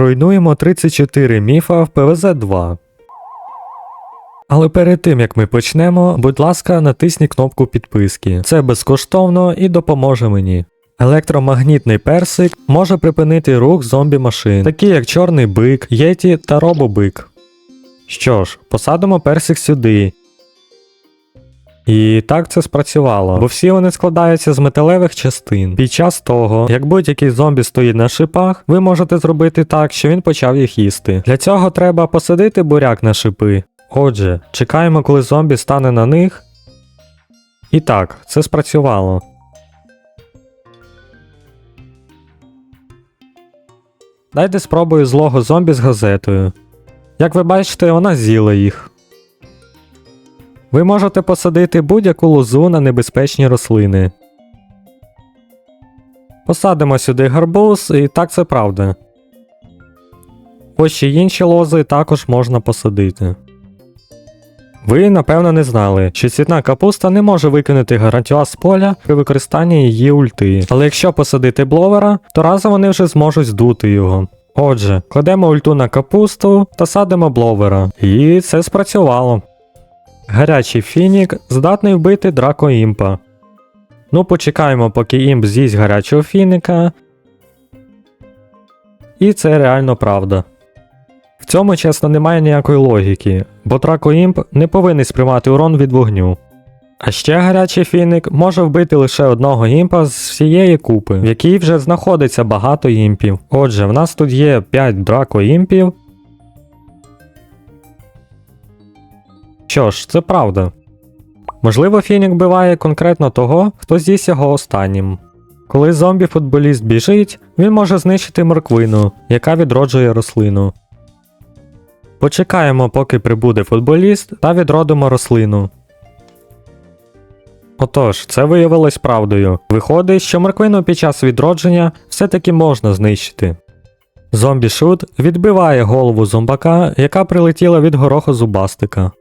Руйнуємо 34 міфа в ПВЗ-2. Але перед тим як ми почнемо, будь ласка, натисніть кнопку підписки. Це безкоштовно і допоможе мені. Електромагнітний персик може припинити рух зомбі машин, такі як чорний бик, єті та робобик. Що ж, посадимо персик сюди. І так це спрацювало, бо всі вони складаються з металевих частин. Під час того, як будь-який зомбі стоїть на шипах, ви можете зробити так, що він почав їх їсти. Для цього треба посадити буряк на шипи. Отже, чекаємо, коли зомбі стане на них. І так, це спрацювало. Дайте спробую злого зомбі з газетою. Як ви бачите, вона з'їла їх. Ви можете посадити будь-яку лозу на небезпечні рослини. Посадимо сюди гарбуз, і так це правда. Ось ще інші лози також можна посадити. Ви, напевно, не знали, що цвітна капуста не може викинути гарантіа з поля при використанні її ульти. Але якщо посадити бловера, то разом вони вже зможуть здути його. Отже, кладемо ульту на капусту та садимо бловера. І це спрацювало. Гарячий фінік здатний вбити драко імпа. Ну, почекаємо, поки імп з'їсть гарячого фініка. І це реально правда. В цьому, чесно, немає ніякої логіки, бо Драко Імп не повинен сприймати урон від вогню. А ще гарячий фіник може вбити лише одного імпа з всієї купи, в якій вже знаходиться багато імпів. Отже, в нас тут є 5 драко імпів. Що ж, це правда. Можливо, фінік биває конкретно того, хто з'їсть його останнім. Коли зомбі-футболіст біжить, він може знищити морквину, яка відроджує рослину. Почекаємо, поки прибуде футболіст, та відродимо рослину. Отож, це виявилось правдою. Виходить, що морквину під час відродження все-таки можна знищити. Зомбі-шут відбиває голову зомбака, яка прилетіла від гороху зубастика.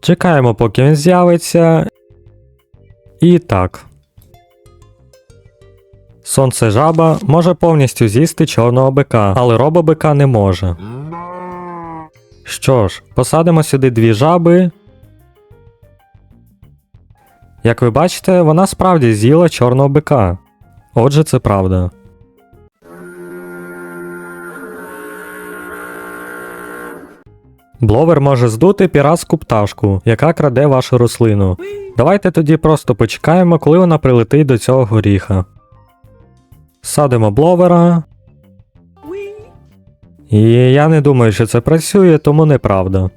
Чекаємо, поки він з'явиться. І так. Сонце жаба може повністю з'їсти чорного бика, але робобика не може. Що ж, посадимо сюди дві жаби. Як ви бачите, вона справді з'їла чорного бика. Отже, це правда. Бловер може здути піратську пташку, яка краде вашу рослину. Давайте тоді просто почекаємо, коли вона прилетить до цього горіха. Садимо бловера. І я не думаю, що це працює, тому неправда.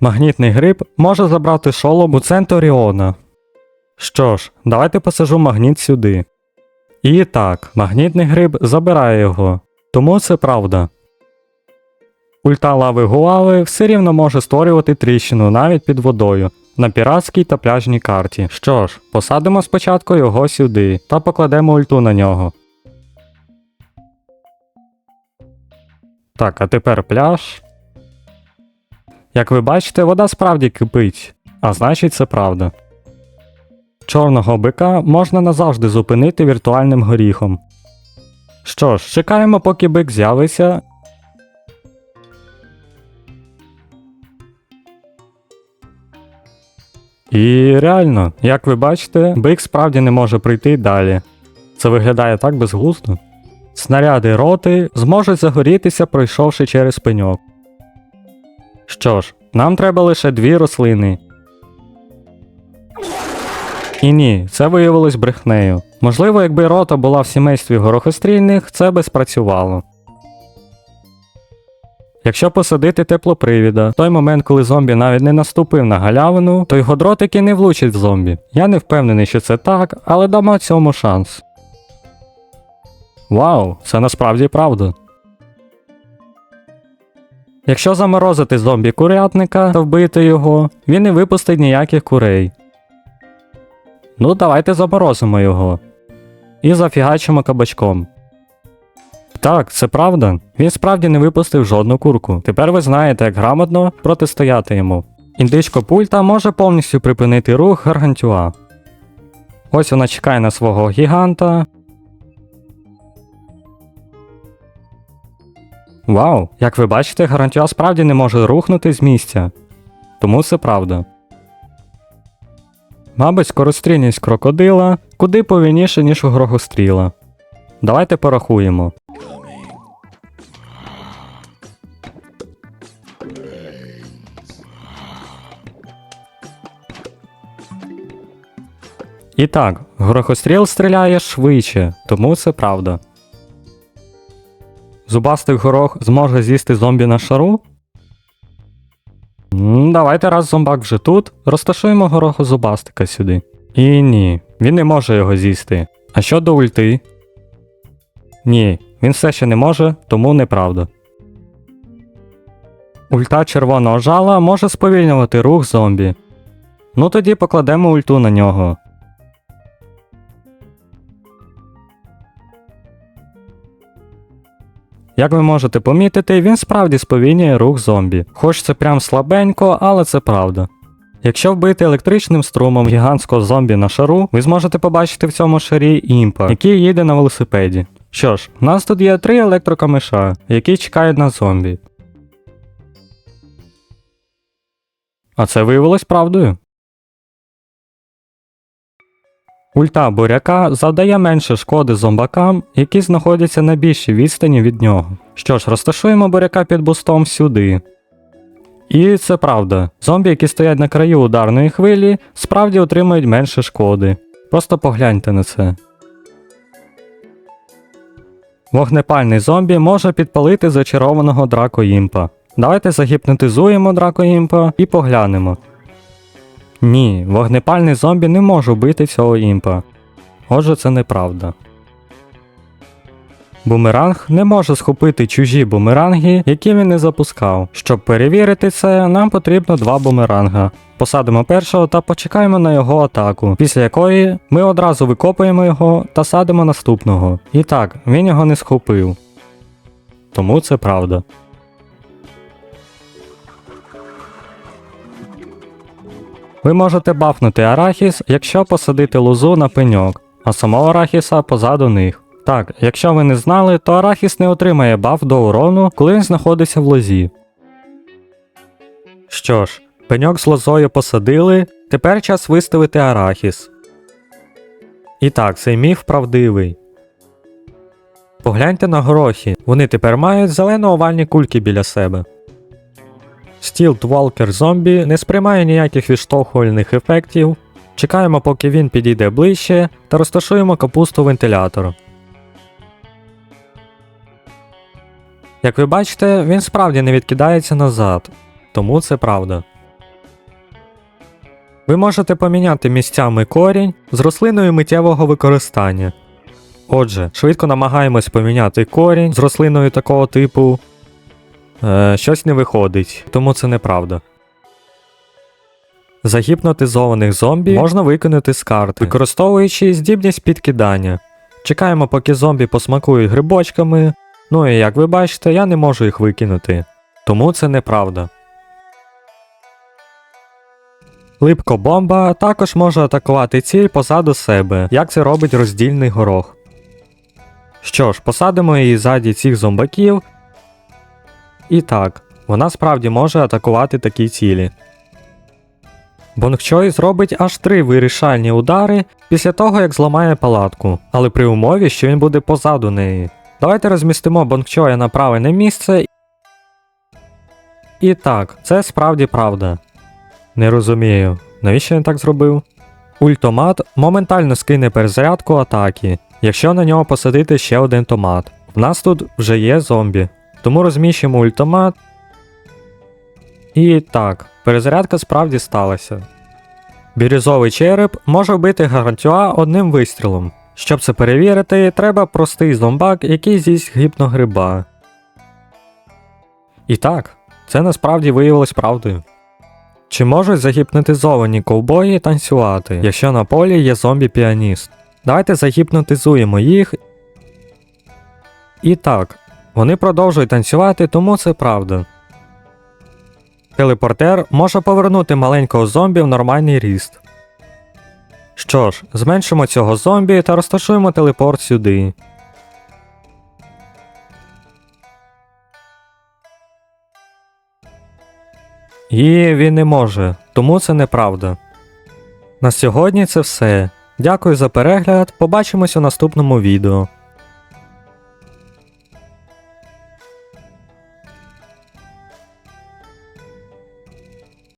Магнітний гриб може забрати шолом у Центуріона. Що ж, давайте посажу магніт сюди. І так, магнітний гриб забирає його, тому це правда. Ульта лави Гуави все рівно може створювати тріщину навіть під водою на піратській та пляжній карті. Що ж, посадимо спочатку його сюди та покладемо ульту на нього. Так, а тепер пляж. Як ви бачите, вода справді кипить, а значить це правда. Чорного бика можна назавжди зупинити віртуальним горіхом. Що ж, чекаємо, поки бик з'явиться. І реально, як ви бачите, бик справді не може прийти далі. Це виглядає так безглуздо. Снаряди роти зможуть загорітися, пройшовши через пеньок. Що ж, нам треба лише дві рослини. І ні, це виявилось брехнею. Можливо, якби рота була в сімействі горохострільних, це би спрацювало. Якщо посадити теплопривіда, в той момент, коли зомбі навіть не наступив на галявину, то його дротики не влучать в зомбі. Я не впевнений, що це так, але дамо цьому шанс. Вау, це насправді правда. Якщо заморозити зомбі курятника та вбити його, він не випустить ніяких курей. Ну, давайте заморозимо його. І зафігачимо кабачком. Так, це правда. Він справді не випустив жодну курку. Тепер ви знаєте, як грамотно протистояти йому. Індичко пульта може повністю припинити рух гаргантюа. Ось вона чекає на свого гіганта. Вау! Як ви бачите, гарантіа справді не може рухнути з місця. Тому це правда. Мабуть, скорострільність крокодила куди повільніше, ніж у грохостріла. Давайте порахуємо. І так, грохостріл стріляє швидше, тому це правда. Зубастий горох зможе з'їсти зомбі на шару? Давайте раз зомбак вже тут, розташуємо гороху зубастика сюди. І ні, він не може його з'їсти. А що до ульти? Ні, він все ще не може, тому неправда. Ульта червоного жала може сповільнювати рух зомбі. Ну тоді покладемо ульту на нього. Як ви можете помітити, він справді сповільнює рух зомбі. Хоч це прям слабенько, але це правда. Якщо вбити електричним струмом гігантського зомбі на шару, ви зможете побачити в цьому шарі імпа, який їде на велосипеді. Що ж, у нас тут є три електрокамиша, які чекають на зомбі. А це виявилось правдою. Ульта буряка завдає менше шкоди зомбакам, які знаходяться на більшій відстані від нього. Що ж, розташуємо буряка під бустом сюди. І це правда. Зомбі, які стоять на краю ударної хвилі, справді отримують менше шкоди. Просто погляньте на це. Вогнепальний зомбі може підпалити зачарованого дракоїмпа. Давайте загіпнотизуємо драко імпа і поглянемо. Ні, вогнепальний зомбі не може вбити цього імпа. Отже, це неправда. Бумеранг не може схопити чужі бумеранги, які він не запускав. Щоб перевірити це, нам потрібно два бумеранга. Посадимо першого та почекаємо на його атаку, після якої ми одразу викопуємо його та садимо наступного. І так, він його не схопив. Тому це правда. Ви можете бафнути арахіс, якщо посадити лозу на пеньок, а самого арахіса позаду них. Так, якщо ви не знали, то арахіс не отримає баф до урону, коли він знаходиться в лозі. Що ж, пеньок з лозою посадили, тепер час виставити арахіс. І так, цей міф правдивий. Погляньте на горохи, вони тепер мають зелено-овальні кульки біля себе. Стілт Walker зомбі не сприймає ніяких відштовхувальних ефектів. Чекаємо, поки він підійде ближче, та розташуємо капусту вентилятор. Як ви бачите, він справді не відкидається назад, тому це правда. Ви можете поміняти місцями корінь з рослиною миттєвого використання. Отже, швидко намагаємось поміняти корінь з рослиною такого типу. Е, щось не виходить, тому це неправда. Загіпнотизованих зомбі можна викинути з карти, використовуючи здібність підкидання. Чекаємо, поки зомбі посмакують грибочками. Ну і як ви бачите, я не можу їх викинути. Тому це неправда. Липкобомба також може атакувати ціль позаду себе, як це робить роздільний горох. Що ж, посадимо її ззаді цих зомбаків і так, вона справді може атакувати такі цілі. Бонгчой зробить аж три вирішальні удари після того, як зламає палатку, але при умові, що він буде позаду неї. Давайте розмістимо Бонгчоя на правильне місце. І так, це справді правда. Не розумію, навіщо він так зробив? Ультомат моментально скине перезарядку атаки, якщо на нього посадити ще один томат. В нас тут вже є зомбі. Тому розміщимо ультомат. І так, перезарядка справді сталася. Бірюзовий череп може вбити гарантюа одним вистрілом. Щоб це перевірити, треба простий зомбак, який з'їсть гіпногриба. І так, це насправді виявилось правдою. Чи можуть загіпнотизовані ковбої танцювати, якщо на полі є зомбі-піаніст? Давайте загіпнотизуємо їх. І так, вони продовжують танцювати, тому це правда. Телепортер може повернути маленького зомбі в нормальний ріст. Що ж, зменшимо цього зомбі та розташуємо телепорт сюди. І він не може, тому це неправда. На сьогодні це все. Дякую за перегляд. Побачимось у наступному відео.